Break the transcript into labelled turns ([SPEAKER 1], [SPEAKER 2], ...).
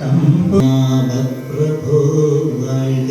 [SPEAKER 1] തമ്പുനാഭ പ്രഭുവായി